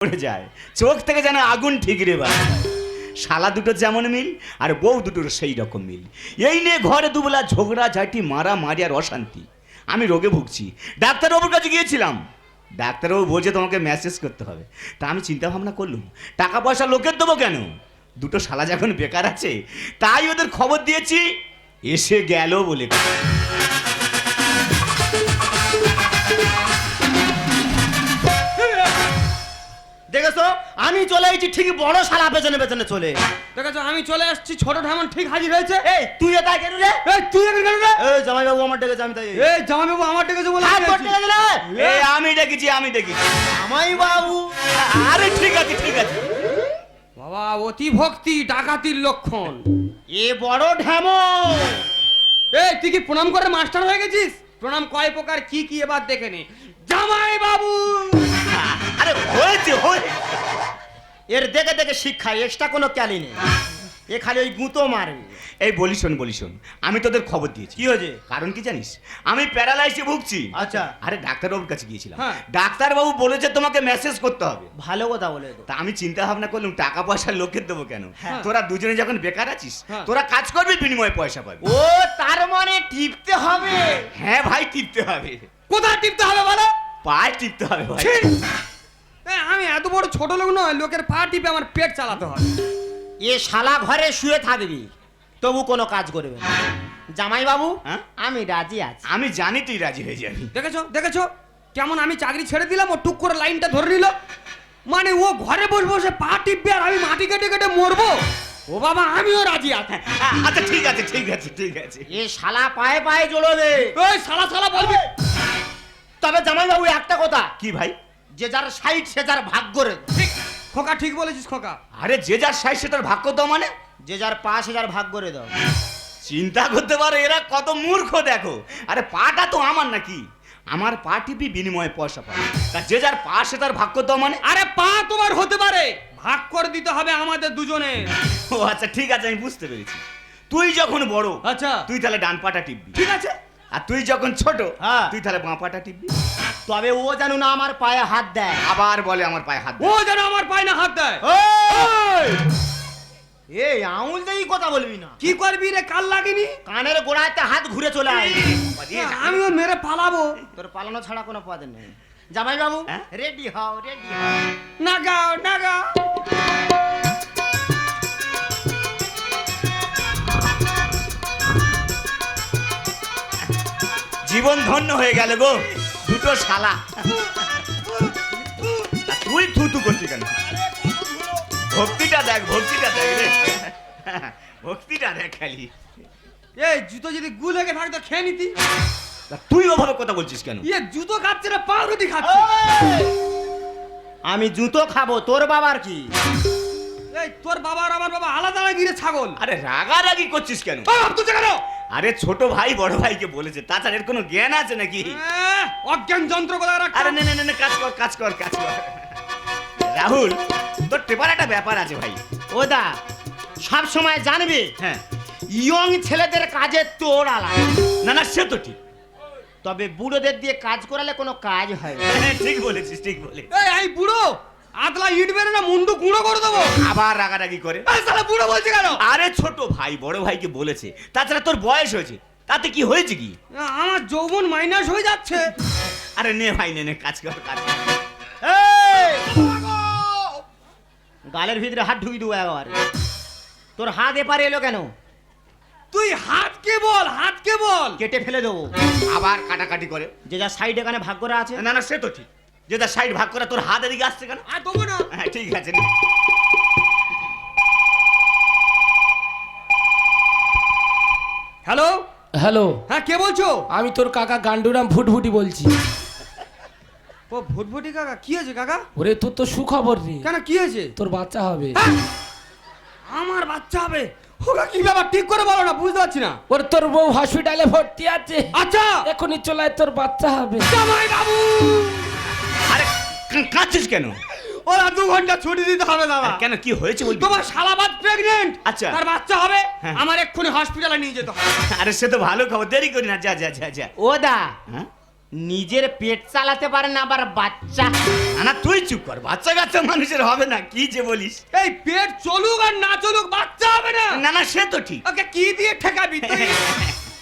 পড়ে যায়। চোখ থেকে যেন আগুন ঠিকরে বাড়ে শালা দুটো যেমন মিল, আর বউ দুটোর সেই রকম মিল। এই নিয়ে ঘরে দুবেলা ঝগড়া, ঝাঁটি মারা মারি আর অশান্তি। আমি রোগে ভুগছি। ডাক্তারবাবুর কাছে গিয়েছিলাম। ডাক্তারবাবু বলছে তোমাকে মেসেজ করতে হবে। তা আমি চিন্তা ভাবনা করলুম, টাকা পয়সা লোকের দেবো কেন? দুটো শালা যখন বেকার আছে, তাই ওদের খবর দিয়েছি, এসে গেল বলে দেখেছ? আমি চলে এসেছি ঠিক বড় শালা পেছনে পেছনে চলে। দেখেছ? আমি চলে আসছি ছোট ঢামন ঠিক হাজির হয়েছে। এই তুই এটা কেন রে? এই তুই কেন রে? এই জামাই বাবু আমার ডেকেছে আমি তাই। এই জামাইবাবু আমার ডেকেছে বলে হাত করতে আছি। এই আমি ডেকেছি আমি ডেকেছি। জামাই বাবু আরে ঠিক আছে ঠিক আছে। বাবা অতি ভক্তি ডাকাতির লক্ষণ। এ বড় ঢ্যামো এই তুই কি প্রণাম করে মাস্টার হয়ে গেছিস? প্রণাম কয় প্রকার কি কি এবার দেখে নে। জামাই বাবু আরে হয়েছে হয়েছে। এর দেখে দেখে শিক্ষা এক্সট্রা কোনো ক্যালি নেই। এ খালি ওই গুঁতো মারবে এই বলি শোন বলি শোন আমি তোদের খবর দিয়েছি। কি হয়েছে? কারণ কি জানিস? আমি প্যারালাইসে ভুগছি। আচ্ছা। আরে ডাক্তারবাবুর কাছে গিয়েছিলাম। হ্যাঁ। ডাক্তারবাবু বলেছে তোমাকে মেসেজ করতে হবে। ভালো কথা বলে তা আমি চিন্তা ভাবনা করলাম টাকা পয়সা লোকের দেবো কেন? হ্যাঁ। তোরা দুজনে যখন বেকার আছিস হ্যাঁ। তোরা কাজ করবি বিনিময়ে পয়সা পাবি। ও তার মানে টিপতে হবে। হ্যাঁ ভাই টিপতে হবে। কোথায় টিপতে হবে বলো? পায়ে টিপতে হবে ভাই। আমি এত বড় ছোট লোক নয় লোকের পা টিপে আমার পেট চালাতে হয়। এ শালা ঘরে শুয়ে থাকবি তবু কোনো কাজ করবে না। জামাই বাবু হ্যাঁ? আমি রাজি আছি। আমি জানি তুই রাজি হয়ে যাবি। দেখেছ দেখেছ? কেমন আমি চাকরি ছেড়ে দিলাম ও টুক করে লাইনটা ধরে নিল। মানে ও ঘরে বসে বসে পা টিপবে আর আমি মাটি কেটে কেটে মরবো? ও বাবা আমিও রাজি আছি। আ- আচ্ছা ঠিক আছে ঠিক আছে ঠিক আছে। এ শালা পায়ে পায়ে জড়বে ওই সালা সালা বলবি। তবে জামাই বাবু একটা কথা। কি ভাই? যে যার সাইড সে যার ভাগ করে দেয়। ঠিক। খোকা ঠিক বলেছিস খোকা। আরে যে যার সাইজ সেটার ভাগ্য দাও মানে? যে যার পা সে যার ভাগ করে দাও। চিন্তা করতে পারো এরা কত মূর্খ দেখো। আরে পাটা তো আমার নাকি। আমার পা টিপি বিনিময়ে পয়সা পাবে। তা যে যার পা সে তার ভাগ্য দাও মানে? আরে পা তোমার হতে পারে। ভাগ করে দিতে হবে আমাদের দুজনে ও আচ্ছা ঠিক আছে আমি বুঝতে পেরেছি। তুই যখন বড় আচ্ছা। তুই তাহলে ডান পাটা টিপবি। ঠিক আছে। আর তুই যখন ছোট হ্যাঁ। তুই তাহলে বাঁ পাটা টিপবি। তবে ও যেন না আমার পায়ে হাত দেয়। আবার বলে আমার পায়ে হাত ও যেন আমার পায়ে না হাত দেয়। এই! আঙুল দিয়ে কথা বলবি না। কি করবি রে কাল লাগেনি? কানের গোড়াতে হাত ঘুরে চলে আয়। আমিও মেরে পালাবো। তোর পালানো ছাড়া কোনো পথ নেই। জামাই বাবু হ্যাঁ? রেডি হও রেডি হও। নাগাও নাগাও। জীবন ধন্য হয়ে গেল গো। দুটো শালা। তুই থুতু করছিস কেন? ভক্তিটা দেখ ভক্তিটা দেখ। রে ভক্তিটা দেখ খালি। এই জুতো যদি গুল লেগে থাকতো খেয়ে নিতি। তুই ওভাবে কথা বলছিস কেন? ইয়ে জুতো খাচ্ছে না পাউরুটি খাচ্ছে। আমি জুতো খাব তোর বাবার কি? এই তোর বাবা আর আমার বাবা আলাদা গিরে ছাগল। আরে রাগারাগি করছিস কেন? ভাবতেছে কেন? আরে ছোট ভাই বড় ভাইকে বলেছে। তাছাড়া এর কোনো জ্ঞান আছে নাকি? অজ্ঞান যন্ত্র কথা রাখা আরে নে নে নে, কাজ কর কাজ কর কাজ কর। রাহুল তোর টেপার একটা ব্যাপার আছে ভাই। ও দা সব সময় জানবি হ্যাঁ। ইয়ং ছেলেদের কাজে তোর আলাদা। না না সে তো ঠিক। তবে বুড়োদের দিয়ে কাজ করালে কোনো কাজ হয় না। হ্যাঁ, ঠিক বলেছিস ঠিক বলে এই বুড়ো আদলা ইট বেরে না মুন্ডু গুঁড়ো করে দেবো? আবার রাগারাগি করে। শালা বুড়ো বলছে কেন? আরে ছোট ভাই বড় ভাইকে বলেছে। তাছাড়া তোর বয়স হয়েছে। তাতে কি হয়েছে কি? আমার যৌবন মাইনাস হয়ে যাচ্ছে। আরে নে ভাই নে নে কাজ কর কাজ কর। গালের ভিতরে হাত ঢুকি দেবো একবার। তোর হাত এপারে এলো কেন? তুই হাতকে বল হাতকে বল। কেটে ফেলে দেবো। আবার কাটাকাটি করে। যে যা সাইড এখানে ভাগ করা আছে। না না সে তো ঠিক। যে তার সাইড ভাগ করে তোর হাত এদিকে আসছে কেন? আর দেবো না। হ্যাঁ ঠিক আছে নে। হ্যালো হ্যালো হ্যাঁ কে বলছো? আমি তোর কাকা গান্ডুরাম ফুটফুটি বলছি। ও ভুটভুটি কাকা কি হয়েছে কাকা? ওরে তোর তো সুখবর রে। কেন কি হয়েছে? তোর বাচ্চা হবে। হ্যাঁ? আমার বাচ্চা হবে। ওরা কি ব্যাপার ঠিক করে বলো না বুঝতে পারছি না। ওর তোর বউ হসপিটালে ভর্তি আছে। আচ্ছা! এখনই চলে আয়, তোর বাচ্চা হবে। জামাই বাবু! কাঁদছিস কেন? ওরা দু ঘণ্টা ছুটি দিতে হবে দাদা। কেন? কি হয়েছে বলবি? তোমার শালাবাদ প্রেগনেন্ট আচ্ছা। তার বাচ্চা হবে। হ্যাঁ। আমার এক্ষুনি হসপিটালে নিয়ে যেতে হবে। আরে সে তো ভালো খবর। দেরি করি না। যা যা যা যা। ও দা হ্যাঁ? নিজের পেট চালাতে পারে না আবার বাচ্চা। না না তুই চুপ কর। বাচ্চা কাচ্চা মানুষের হবে না কি যে বলিস। এই পেট চলুক আর না চলুক বাচ্চা হবে না। না না সে তো ঠিক। ওকে কি দিয়ে ঠেকাবি তুই?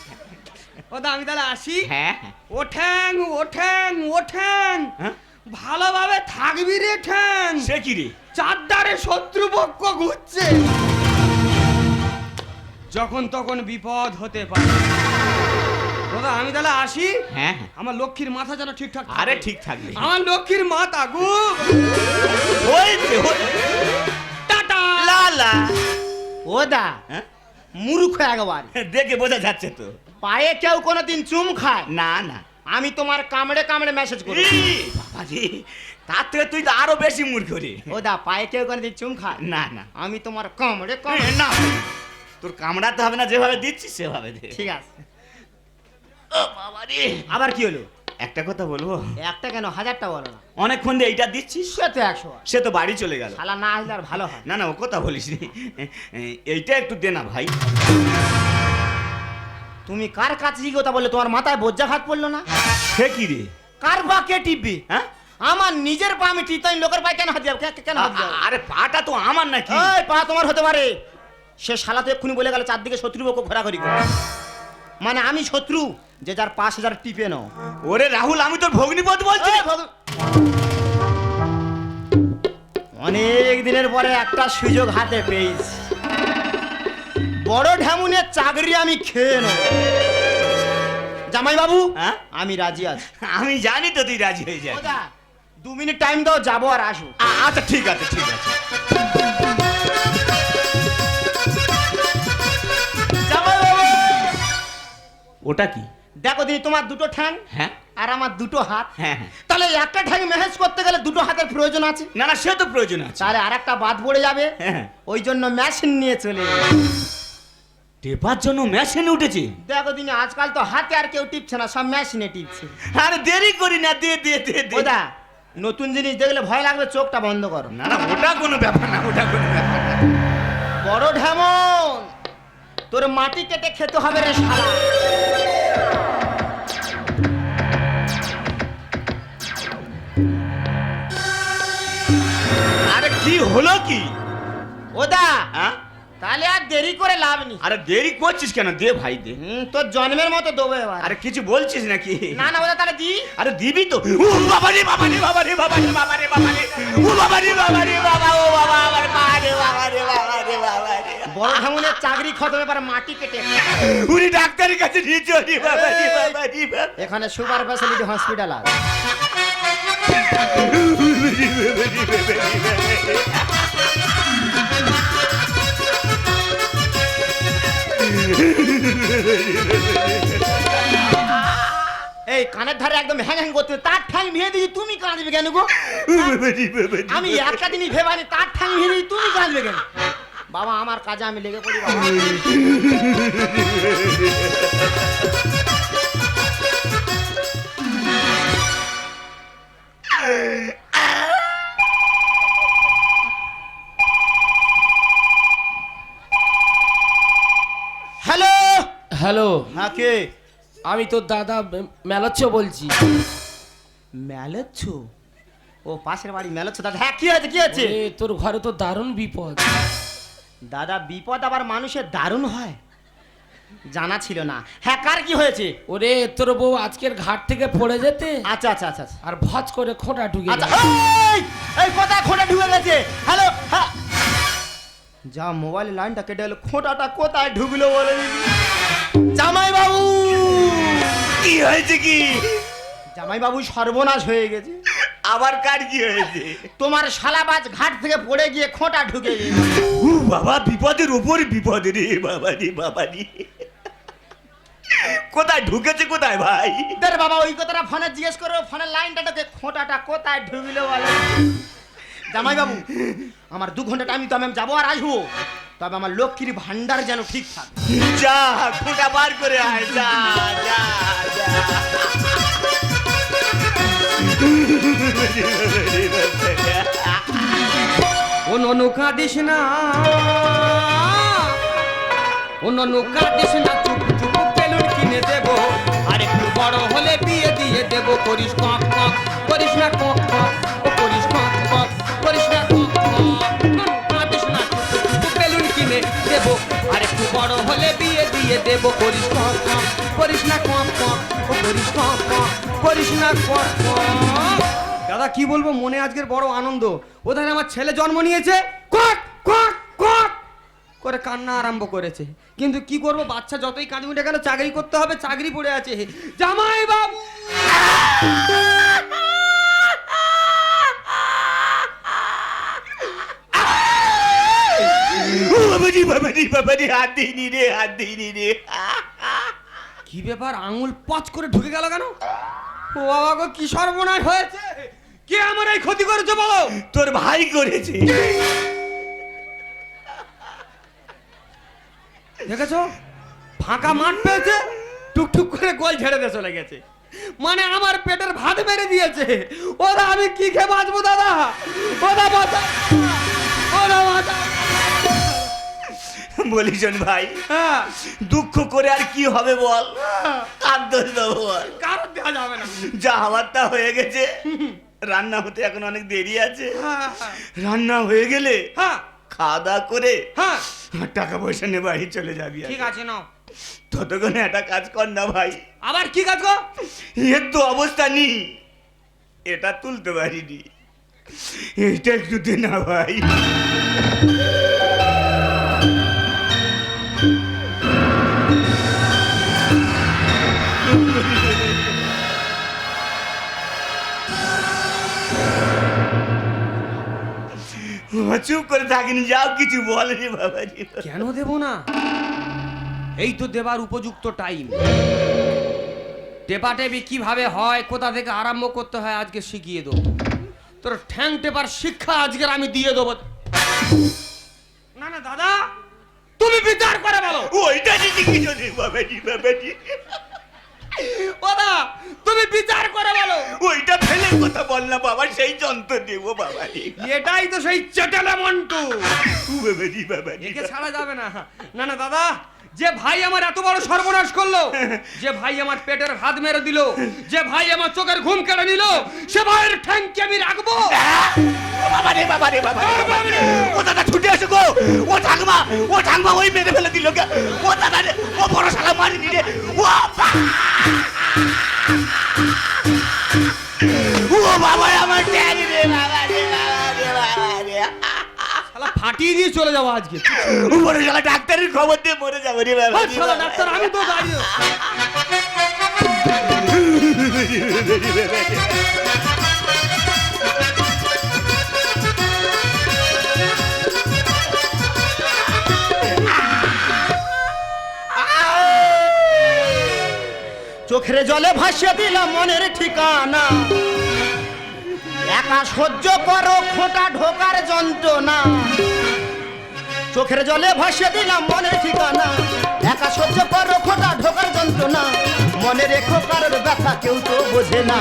ও দা আমি তাহলে আসি। হ্যাঁ হ্যাঁ। ও ঠ্যাং ও ঠ্যাং ও ঠ্যাং হ্যাঁ? ভালোভাবে থাকবি রে ঠ্যাং। সে কি রে? চারদারে শত্রুপক্ষ ঘুরছে। যখন তখন বিপদ হতে পারে। দাদা আমি তাহলে আসি? হ্যাঁ হ্যাঁ। আমার লক্ষ্মীর মাথা যেন ঠিকঠাক থাকে। আরে ঠিক থাকবে। আমার লক্ষ্মীর মাথা গু। হয়েছে হয়ে- টাটা। লা লা। ও দা হ্যাঁ? মূর্খ একবার দেখে বোঝা যাচ্ছে তো। পায়ে কেউ কোনোদিন চুম খায়। না না। আমি তোমার কামড়ে কামড়ে মেসেজ করি। ই, বাবা রে তার থেকে তুই তো আরও বেশি মূর্খ রে ও দা পায়ে কেউ কোনোদিন চুম খায় না না। আমি তোমার কামড়ে কামড়ে না তোর কামড়াতে হবে না যেভাবে দিচ্ছিস সেভাবে দে। ঠিক আছে। ও বাবা রে আবার কি হলো? একটা কথা বলব? একটা কেন? হাজারটা বলো না। অনেকক্ষণ দিয়ে এইটা দিচ্ছিস? সে তো একশো সে তো বাড়ি চলে গেল। শালা না আসলে আর ভালো হয় না। না ও কথা বলিস এইটা একটু দে না ভাই। তুমি কার কাছে কি কথা বললে? তোমার মাথায় বজ্জা ঘাত পড়ল না? সে কি রে? কার পা কে টিপবে? হ্যাঁ? আমার নিজের পা আমি টিপতাম লোকের পায়ে কেন হাত যাব কেন হাত যাব আরে পাটা তো আমার নাকি। এই পা তোমার হতে পারে। সে শালা তো এক্ষুনি বলে গেল চারদিকে শত্রু শত্রুপক্ষ ঘোরাঘুরি করে। মানে আমি শত্রু যে যার পাঁচ হাজার টিপে নাও। ওরে রাহুল আমি তোর ভগ্নিপদ বলছি অনেক দিনের পরে একটা সুযোগ হাতে পেয়েছি। বড় ঢেমুনের চাকরি আমি খেয়ে নেব। জামাই বাবু হ্যাঁ? আমি রাজি আছি। আমি জানি তো তুই রাজি হয়ে যাবি। ওদা, দু মিনিট টাইম দাও যাব আর আসব। আ- আচ্ছা ঠিক আছে ঠিক আছে। জামাই বাবু ওটা কি? দেখো দিদি তোমার দুটো ঠ্যাং হ্যাঁ। আর আমার দুটো হাত। হ্যাঁ হ্যাঁ। তাহলে একটা ঠ্যাং ম্যানেজ করতে গেলে দুটো হাতের প্রয়োজন আছে। না না সে তো প্রয়োজন আছে। তাহলে আর একটা বাদ পড়ে যাবে। হ্যাঁ। ওই জন্য মেশিন নিয়ে চলে এলাম। টেপার জন্য মেশিন উঠেছে। দেখো দিনি আজকাল তো হাতে আর কেউ টিপছে না সব মেশিনে টিপছে। আরে দেরি করি না দে দে দে দে। ওদা নতুন জিনিস দেখলে ভয় লাগবে চোখটা বন্ধ করো। না না ওটা কোনো ব্যাপার না ওটা কোনো ব্যাপার না। বড় ঢেমন তোর মাটি কেটে খেতে হবে রে শালা। আরে কি হলো কি? ওদা হ্যাঁ? তাহলে আর দেরি করে লাভ নেই আরে দেরি করছিস কেন দে ভাই দে হুম, তোর জন্মের মতো দেবো এবার আরে কিছু বলছিস নাকি না না ওদা তাহলে দি আরে দিবি তো ও বাবা রে বাবা রে বাবা রে বাবা রে বাবা রে বাবা রে ও বাবা রে বাবা রে বাবা ও বাবা আমার মা রে বাবা রে বাবা রে বাবা রে বড় ঢেমনের চাকরি খতম এবার মাটি কেটে উনি ডাক্তারের কাছে নিয়ে চলি বাবা রে বাবা রে বাবা এখানে সুপার ফ্যাসিলিটি হসপিটাল আছে এই কানের ধারে একদম হ্যাং হ্যাং করতে তার ঠ্যাং ভেঙে দিয়ে তুমি কাঁদবে কেন গো? আমি একটা দিনই ভেবানি তার ঠ্যাং ভেঙে দিয়েছি, তুমি কাঁদবে কেন? বাবা, আমার কাজে আমি লেগে পড়ি, বাবা। হ্যালো? হ্যালো। হ্যাঁ কে? আমি তোর দাদা মেলাচ্ছ বলছি। মেলাচ্ছ ও পাশের বাড়ি মেলাচ্ছ দাদা হ্যাঁ কি হয়েছে কি ওরে, তোর ঘরে তো দারুণ বিপদ। দাদা বিপদ আবার মানুষের দারুণ হয়। জানা ছিল না। হ্যাঁ কার কি হয়েছে? ওরে তোর বউ আজকের ঘাট থেকে পড়ে যেতে? আচ্ছা আচ্ছা আচ্ছা আচ্ছা। আর ভজ করে খোঁটা ঢুকে আচ্ছা। এই এই কোথায় খোঁটা ঢুকে গেছে? হ্যালো হ্যাঁ যা মোবাইল লাইনটা কেটে গেল খোঁটাটা কোথায় ঢুকলো বলে জামাই বাবু কি হয়েছে কি? জামাই বাবু সর্বনাশ হয়ে গেছে। আবার কার কি হয়েছে? তোমার শালাবাজ ঘাট থেকে পড়ে গিয়ে খোঁটা ঢুকে গেছে। উ বাবা বিপদের উপর বিপদ রে বাবা রে বাবা রে। কোথায় ঢুকেছে কোথায় ভাই? দেখ বাবা ওই কথাটা ফোনে জিজ্ঞেস করো ফোনের লাইনটা ঢুকে খোঁটাটা কোথায় ঢুকলো বলে। জামাই বাবু আমার দু ঘণ্টা টাইম তো আমি যাব আর আসব। তবে আমার লক্ষ্মীর ভান্ডার যেন ঠিক থাকে। যা খোঁটা বার করে আয়। যা যা যা। ও ননু কাঁদিস না ও ননু কাঁদিস না চুপ চুপ বেলুন কিনে দেবো। আর একটু বড় হলে বিয়ে দিয়ে দিয়ে দেবো। করিস কক কক করিস না কক কক ও কক। দিয়ে দেবো করিস করিস না ও করিস করিস না কক দাদা, কি বলব? মনে আজকের বড় আনন্দ। ওধারে আমার ছেলে জন্ম নিয়েছে। কক কক কক করে কান্না আরম্ভ করেছে। কিন্তু কি করব? বাচ্চা যতই কাঁদি উঠে গেল চাকরি করতে হবে, চাকরি পড়ে আছে। জামাই বাবু ও বাবারি বাবারি বাবারি হাত দিইনি রে হাত দিইনি রে কি ব্যাপার? আঙুল পচ করে ঢুকে গেল কেন? ও বাবা গো কি সর্বনাশ হয়েছে! কে আমার এই ক্ষতি করেছে বলো? তোর ভাই করেছে। দেখেছ? ফাঁকা মাঠ পেয়েছে টুকটুক করে গোল ঝেড়ে দিয়ে চলে গেছে। মানে আমার পেটের ভাত মেরে দিয়েছে। ওরা আমি কি খেয়ে বাঁচবো দাদা? ওরা বাঁচা ওরা বাঁচা বলি শোন ভাই। হ্যাঁ। দুঃখ করে আর কি হবে বল? কার দোষ দেবো বল? দেওয়া যাবে না। যা হওয়ার তা হয়ে গেছে। রান্না হতে এখন অনেক দেরি আছে। হ্যাঁ রান্না হয়ে গেলে হ্যাঁ। খাওয়া দাওয়া করে হ্যাঁ। টাকা পয়সা নিয়ে বাড়ি চলে যাবি আর। ঠিক আছে নাও। ততক্ষণে একটা কাজ কর না ভাই। আবার কি কাজ গো? এর তো অবস্থা নেই। এটা তুলতে পারিনি। এইটা একটু দে না ভাই। ও, চুপ করে থাকিনি যাও কিছু বলেনি বাবাজি। কেন দেব না? এই তো দেবার উপযুক্ত টাইম টেপা টেপি কীভাবে হয় কোথা থেকে আরম্ভ করতে হয় আজকে শিখিয়ে দেবো। তোর ঠ্যাং টেপার শিক্ষা আজকের আমি দিয়ে দেবো। না না দাদা তুমি বিচার করে বলো। ওইটা দিদি কিছু নেই বাবাজি বাবাজি দাদা তুমি বিচার করে বলো ওইটা ফেলে কথা বল না বাবা সেই যন্ত্র দেবো বাবাজি এটাই তো সেই চেটালে মন্টু। বাবাজি বাবাজি একে ছাড়া যাবে না। না না দাদা যে ভাই আমার এত বড় সর্বনাশ করল যে ভাই আমার পেটের ভাত মেরে দিল যে ভাই আমার চোখের ঘুম কেড়ে নিল সে ভাইয়ের ঠ্যাংকে আমি রাখব। বাবা রে বাবা রে বাবা রে, বাবা ও দাদা ছুটে এসো গো। ও ঠাকমা ও ঠাকমা ওই মেরে ফেলে দিল কে? ও দাদা রে ও বড় শালা মারিনি রে। ও বা! ও বাবা আমার ট্যাগ রে বাবা রে বাবা রে বাবা রে। শালা ফাটিয়ে দিয়ে চলে যাব আজকে। শালা ডাক্তারের খবর দিয়ে মরে যাবে রে বাবা শালা ডাক্তার আমি তো দাঁড়িয়ে চোখের জলে ভাসিয়ে দিলাম মনের ঠিকানা। একা সহ্য করো, খোঁটা ঢোকার যন্ত্রণা। চোখের জলে ভাসিয়ে দিলাম মনের ঠিকানা। একা সহ্য করো, খোঁটা ঢোকার যন্ত্রণা। মনে রেখো কারোর ব্যথা, কেউ তো বোঝে না।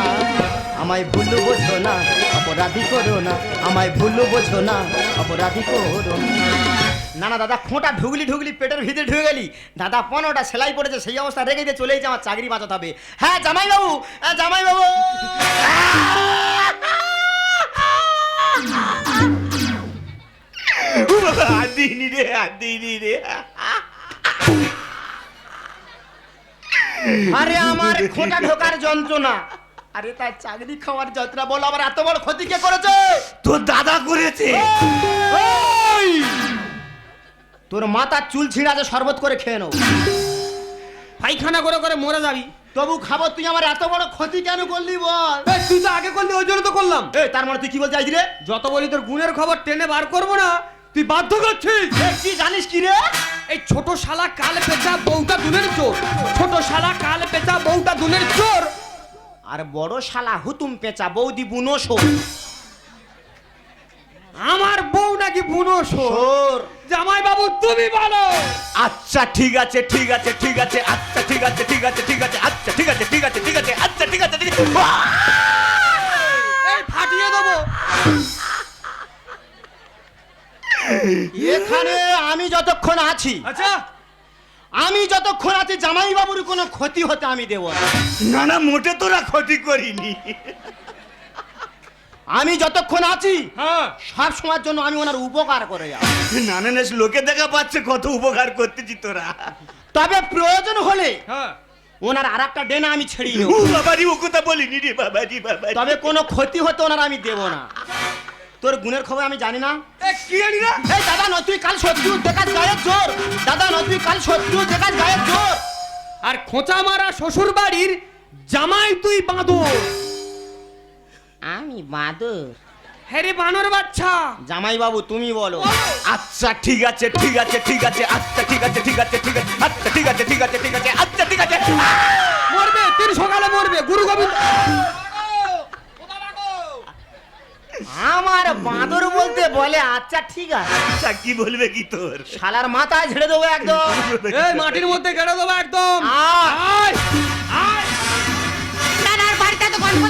আমায় ভুল বোঝো না, অপরাধী করো না। আমায় ভুল বোঝো না, অপরাধী করো না। না দাদা, খোঁটা ঢুগলি ঢুগলি, পেটের ভিতরে ঢুকে গেলি। দাদা, পনেরোটা সেলাই পড়েছে, সেই অবস্থা রেখে দিয়ে চলেই আমার চাকরি বাঁচাতে হবে। হ্যাঁ জামাই বাবু রে রে আরে আমার খোঁটা ঢোকার যন্ত্রণা। আরে তাই চাকরি খাওয়ার যন্ত্রণা বলো আবার এত বড় ক্ষতি কে করেছে? তোর দাদা করেছে। তোর মাথার চুল ছিঁড়ে আছে শরবত করে খেয়ে নেও। পায়খানা করে করে মরে যাবি। তবু খাব তুই আমার এত বড় ক্ষতি কেন করলি বল? তুই তো আগে করলি ওই জন্য তো করলাম। এই তার মানে তুই কি বলতে চাইছি রে যত বলি তোর গুণের খবর টেনে বার করব না তুই বাধ্য করছিস কি জানিস কি রে এই ছোট শালা কাল পেঁচা বউটা দুনের চোর ছোট শালা কাল পেঁচা বউটা দুনের চোর আর বড় শালা হুতুম পেঁচা বৌদি বুনো শো আমার বউ নাকি বুনো শোর শোর জামাই বাবু তুমি বলো আচ্ছা ঠিক আছে ঠিক আছে ঠিক আছে আচ্ছা ঠিক আছে ঠিক আছে ঠিক আছে আচ্ছা ঠিক আছে ঠিক আছে ঠিক আছে আচ্ছা ঠিক আছে ঠিক আছে ফাটিয়ে দেবো এখানে আমি যতক্ষণ আছি আচ্ছা। আমি যতক্ষণ আছি জামাই বাবুর কোনো ক্ষতি হতে আমি দেব না। না না মোটে তোরা ক্ষতি করিনি। আমি যতক্ষণ আছি হ্যাঁ। সব সময়ের জন্য আমি ওনার উপকার করে যাব। না না না লোকে দেখা পাচ্ছে কত উপকার করতেছি তোরা। তবে প্রয়োজন হলে হ্যাঁ। ওনার আর একটা ডেনা আমি ছেড়িয়ে ও নেব বাবারি ও কথা বলিনি রে বাবারি বাবারি। তবে কোনো ক্ষতি হতে ওনার আমি দেব না। তোর গুণের খবর আমি জানি না। এ কি জানি না? এই দাদা নয় তুই কাল শত্রু দেখাস গায়ের জোর দাদা নয় তুই কাল শত্রু দেখাস গায়ের জোর আর খোঁচা মারা শ্বশুর বাড়ির জামাই তুই বাঁদর। আমি বাদর? হ্যাঁ রে বানর বাচ্চা। জামাই বাবু তুমি বলো। আচ্ছা ঠিক আছে ঠিক আছে ঠিক আছে আচ্ছা ঠিক আছে ঠিক আছে ঠিক আছে আচ্ছা ঠিক আছে ঠিক আছে ঠিক আছে আচ্ছা ঠিক আছে। মরবে তিন সকালে মরবে গুরু গোবিন্দ। আমার বাঁদর বলতে বলে আচ্ছা ঠিক আছে। আচ্ছা কি বলবে কি তোর? শালার মাথায় ঝেড়ে দেবো একদম। এই মাটির মধ্যে গেড়ে দেবো একদম। আয়। আয়। আয়। দাদার বাড়িতে তো গল্প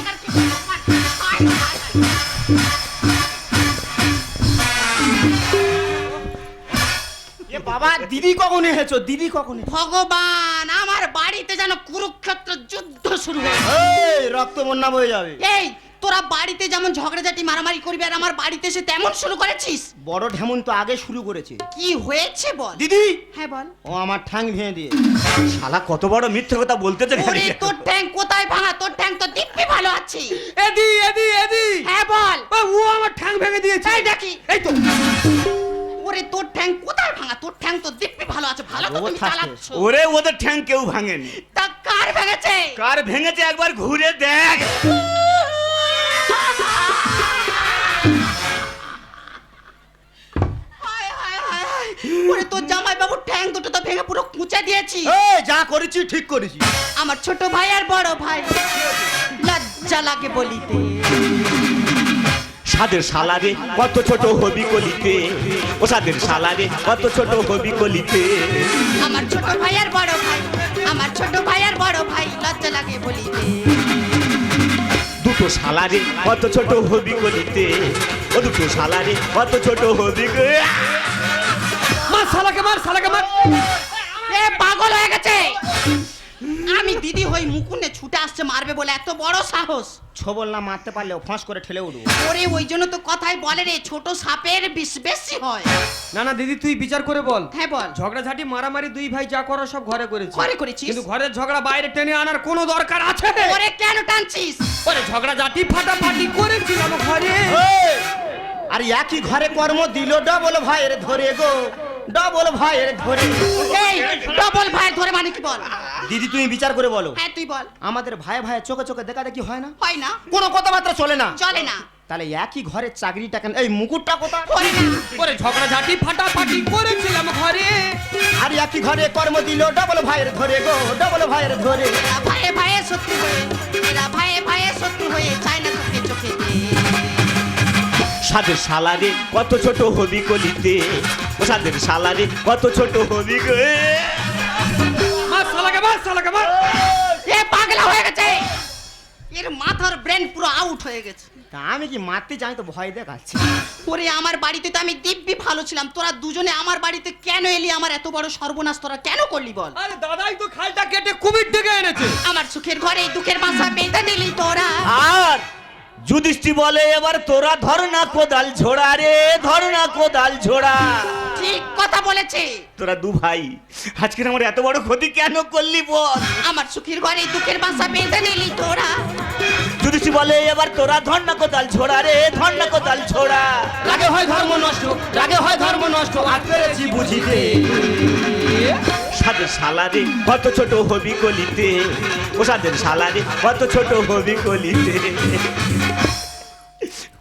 এ বাবা দিদি কখন এসেছ? দিদি কখন এসেছ? ভগবান আমার বাড়িতে যেন কুরুক্ষেত্র যুদ্ধ শুরু হয়ে গেল। এই রক্ত বন্যা বয়ে যাবে। এই তোরা বাড়িতে যেমন ঝগড়াঝাটি মারামারি করবি আর আমার বাড়িতে এসে তেমন শুরু করেছিস? বড় ঢেমন তো আগে শুরু করেছে। কি হয়েছে বল? দিদি! হ্যাঁ বল। ও আমার ঠ্যাং ভেঙে দিয়ে শালা কত বড় মিথ্যে কথা বলতেছে ওরে তোর ঠ্যাং কোথায় ভাঙা? তোর ঠ্যাং তো দিব্যি ভালো আছে। এদি এদি এদি হ্যাঁ বল। ও, ও আমার ঠ্যাং ভেঙে দিয়েছে। এই দেখি। এই তো। ওরে তোর ঠ্যাং কোথায় ভাঙা? তোর ঠ্যাং তো দিব্যি ভালো আছে ভালো তো তুমি চালাচ্ছ। ওরে ওদের ঠ্যাং কেউ ভাঙেনি। তা কার ভেঙেছে? কার ভেঙেছে একবার ঘুরে দেখ। ওরে তোর জামাই বাবুর ট্যাঙ্ক দুটো তো ভেঙে পুরো কুচে দিয়েছি। এই যা করেছি ঠিক করেছি। আমার ছোট ভাই আর বড় ভাই। লজ্জা লাগে বলিতে। সাদের সালারে কত ছোট হবি কলিতে। ও সাদের সালারে কত ছোট হবি কলিতে। আমার ছোট ভাই আর বড় ভাই আমার ছোট ভাই আর বড় ভাই লজ্জা লাগে বলিতে। দুটো সালারে কত ছোট হবি কলিতে। ও দুটো সালারে কত ছোট হবি গ- মার শালাকে মার শালাকে মার। এ পাগল হয়ে গেছে। আমি দিদি হই মুকুন্নে ছুটে আসছে মারবে বলে। এত বড় সাহস। ছবল না মারতে পারলেও ফাঁস করে ঠেলে উঠবো ওরে ওই জন্য তো কথাই বলে রে ছোট সাপের বিষ বেশি হয়। না না দিদি তুই বিচার করে বল। হ্যাঁ বল। ঝগড়াঝাটি মারামারি দুই ভাই যা করো সব ঘরে করেছিস। ঘরে করেছিস? কিন্তু ঘরের ঝগড়া বাইরে টেনে আনার কোনো দরকার আছে? ওরে কেন টানছিস? ওরে ঝগড়াঝাটি ফাটাফাটি করেছিলাম ঘরে। আর একই ঘরে কর্ম দিল ডবল ভাইয়ের ধরে গো। ডবল ভাইয়ের ধরে। এই ডবল ভাই ধরে মানে কি বল? দিদি তুমি বিচার করে বলো। হ্যাঁ তুই বল। আমাদের ভাই ভাই চোখে চোখে দেখা দেখি হয় না? হয় না। কোনো কথাবার্তা চলে না। চলে না। তাহলে একই ঘরে চাকরিটা কেন? এই মুকুটটা কোথায়? না। ওরে ঝগড়াঝাটি ফাটাফাটি করেছিলাম ঘরে। আর একই ঘরে কর্ম দিল ডবল ভাইয়ের ধরে গো ডবল ভাইয়ের ধরে। ভাই ভাইয়ে ভাইয়ে শত্রু হয়ে এরা ভাইয়ে ভাইয়ে শত্রু হয়ে চায় না। সাদের সালারে কত ছোট হবি কলিতে ও সাদের সালারে কত ছোট হবি গে। মার শালাকে মার শালাকে মার এ পাগলা হয়ে গেছে। এর মাথার ব্রেন পুরো আউট হয়ে গেছে। তা আমি কি মারতে চাই তো ভয় দেখাচ্ছি। ওরে আমার বাড়িতে তো আমি দিব্যি ভালো ছিলাম। তোরা দুজনে আমার বাড়িতে কেন এলি? আমার এত বড় সর্বনাশ তোরা কেন করলি বল? আরে দাদাই তো খালটা কেটে কুমির ডেকে এনেছে। আমার সুখের ঘরে এই দুঃখের বাসা বেঁধে দিলি তোরা। আর যুধিষ্ঠি বলে এবার তোরা ধর না কোদাল ঝোড়া রে ধর না কোদাল ঝোড়া। ঠিক কথা বলেছে। তোরা দু ভাই আজকের আমার এত বড় ক্ষতি কেন করলি বল? আমার সুখীর ঘরে দুঃখের বাসা বেঁধে নিলি তোরা। যুধিষ্ঠি বলে এবার তোরা ধর না কোদাল ঝোড়া রে ধর না কোদাল ঝোড়া। রাগে হয় ধর্ম নষ্ট রাগে হয় ধর্ম নষ্ট আজ পেরেছি বুঝিতে। সাদের সালারে কত ছোট হবি কলিতে ও সাদের সালারে কত ছোট হবি কলিতে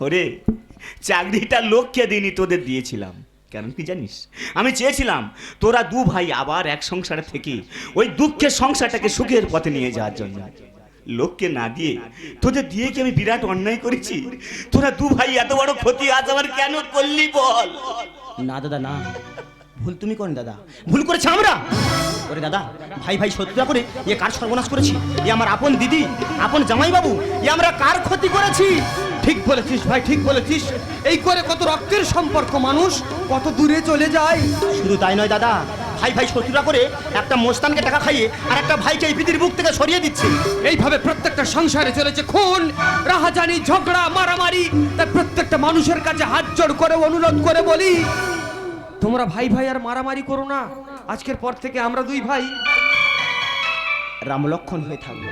ওরে, চাকরিটা লোককে দিনই তোদের দিয়েছিলাম। কেন কি জানিস? আমি চেয়েছিলাম, তোরা দু ভাই আবার এক সংসারে থেকে ওই দুঃখের সংসারটাকে সুখের পথে নিয়ে যাওয়ার জন্য। লোককে না দিয়ে, তোদের দিয়ে কি আমি বিরাট অন্যায় করেছি? তোরা দু ভাই এত বড় ক্ষতি আজ আমার কেন করলি বল? না দাদা, না। ভুল তুমি করেন, দাদা। ভুল করেছে আমরা। ওরে দাদা, ভাই ভাই শত্রুতা করে, এ কার সর্বনাশ করেছি? এ আমার আপন দিদি, আপন জামাই বাবু এ আমরা কার ক্ষতি করেছি? ঠিক বলেছিস ভাই, ঠিক বলেছিস। এই করে কত রক্তের সম্পর্ক মানুষ, কত দূরে চলে যায়। শুধু তাই নয়, দাদা, ভাই ভাই শত্রুরা করে, একটা মোস্তানকে টাকা খাইয়ে আর একটা ভাইকে এই পৃথিবীর বুক থেকে সরিয়ে দিচ্ছে। এইভাবে প্রত্যেকটা সংসারে চলেছে খুন, রাহাজানি, ঝগড়া, মারামারি। তাই প্রত্যেকটা মানুষের কাছে হাত জোড় করে অনুরোধ করে বলি তোমরা ভাই ভাই আর মারামারি করো না। আজকের পর থেকে আমরা দুই ভাই। রাম লক্ষণ হয়ে থাকবে।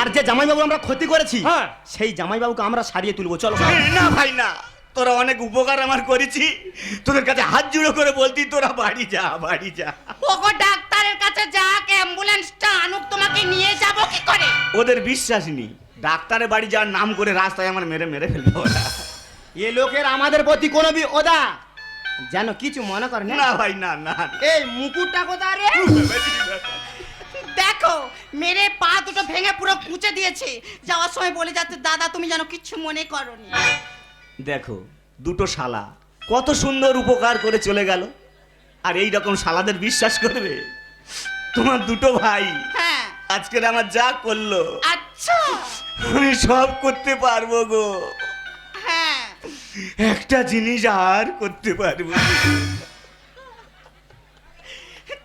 আর যে জামাইবাবু আমরা ক্ষতি করেছি হ্যাঁ। সেই জামাইবাবুকে আমরা সারিয়ে তুলবো। চলো। না ভাই না। তোরা অনেক উপকার আমার করেছি। তোদের কাছে হাত জুড়ো করে বলতি তোরা বাড়ি যা বাড়ি যা। ওগো ডাক্তারের কাছে যাক অ্যাম্বুলেন্সটা আনুক তোমাকে নিয়ে যাব কি করে? ওদের বিশ্বাস নেই। ডাক্তারের বাড়ি যাওয়ার নাম করে রাস্তায় আমার মেরে মেরে ফেলবে। ওরা এ লোকের আমাদের প্রতি কোনো বি ওদা। যেন কিছু মনে করে না। না ভাই না না এই মুকুটটা কোথা রে দেখো মেরে পা দুটো ভেঙে পুরো কুচে দিয়েছে। যাওয়ার সময় বলে যাচ্ছে দাদা তুমি যেন কিচ্ছু মনে করনি। দেখো দুটো শালা কত সুন্দর উপকার করে চলে গেল। আর এই রকম শালাদের বিশ্বাস করবে? তোমার দুটো ভাই হ্যাঁ। আজকের আমার যা করল আচ্ছা। আমি সব করতে পারব গো। একটা জিনিস আর করতে পারব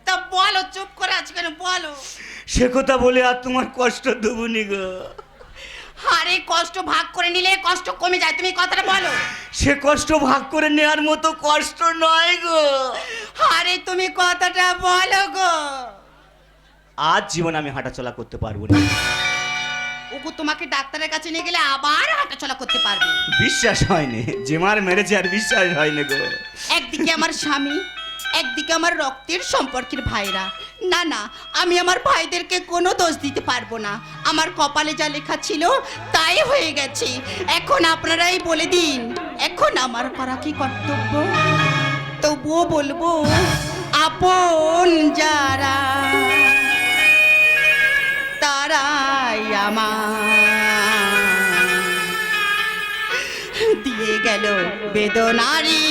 তা বলো চুপ করে কেন? বলো। সে কথা বলে আর তোমার কষ্ট দেবনি গো। আরে কষ্ট ভাগ করে নিলে কষ্ট কমে যায় তুমি কথাটা বলো। সে কষ্ট ভাগ করে নেওয়ার মতো কষ্ট নয় গো। আরে তুমি কথাটা বলো গো। আজ জীবন আমি হাঁটাচলা করতে পারব না। ওগো তোমাকে ডাক্তারের কাছে নিয়ে গেলে আবার হাঁটাচলা করতে পারবে। বিশ্বাস হয়নি। যে মার মেরেছে আর বিশ্বাস হয়নি গো। একদিকে আমার স্বামী একদিকে আমার রক্তের সম্পর্কের ভাইরা। না না আমি আমার ভাইদেরকে কোনো দোষ দিতে পারব না। আমার কপালে যা লেখা ছিল তাই হয়ে গেছে। এখন আপনারাই বলে দিন এখন আমার করা কি কর্তব্য? তবুও বলব আপন যারা আমার দিয়ে গেল বেদনারি।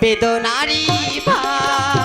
বেদনারি ভার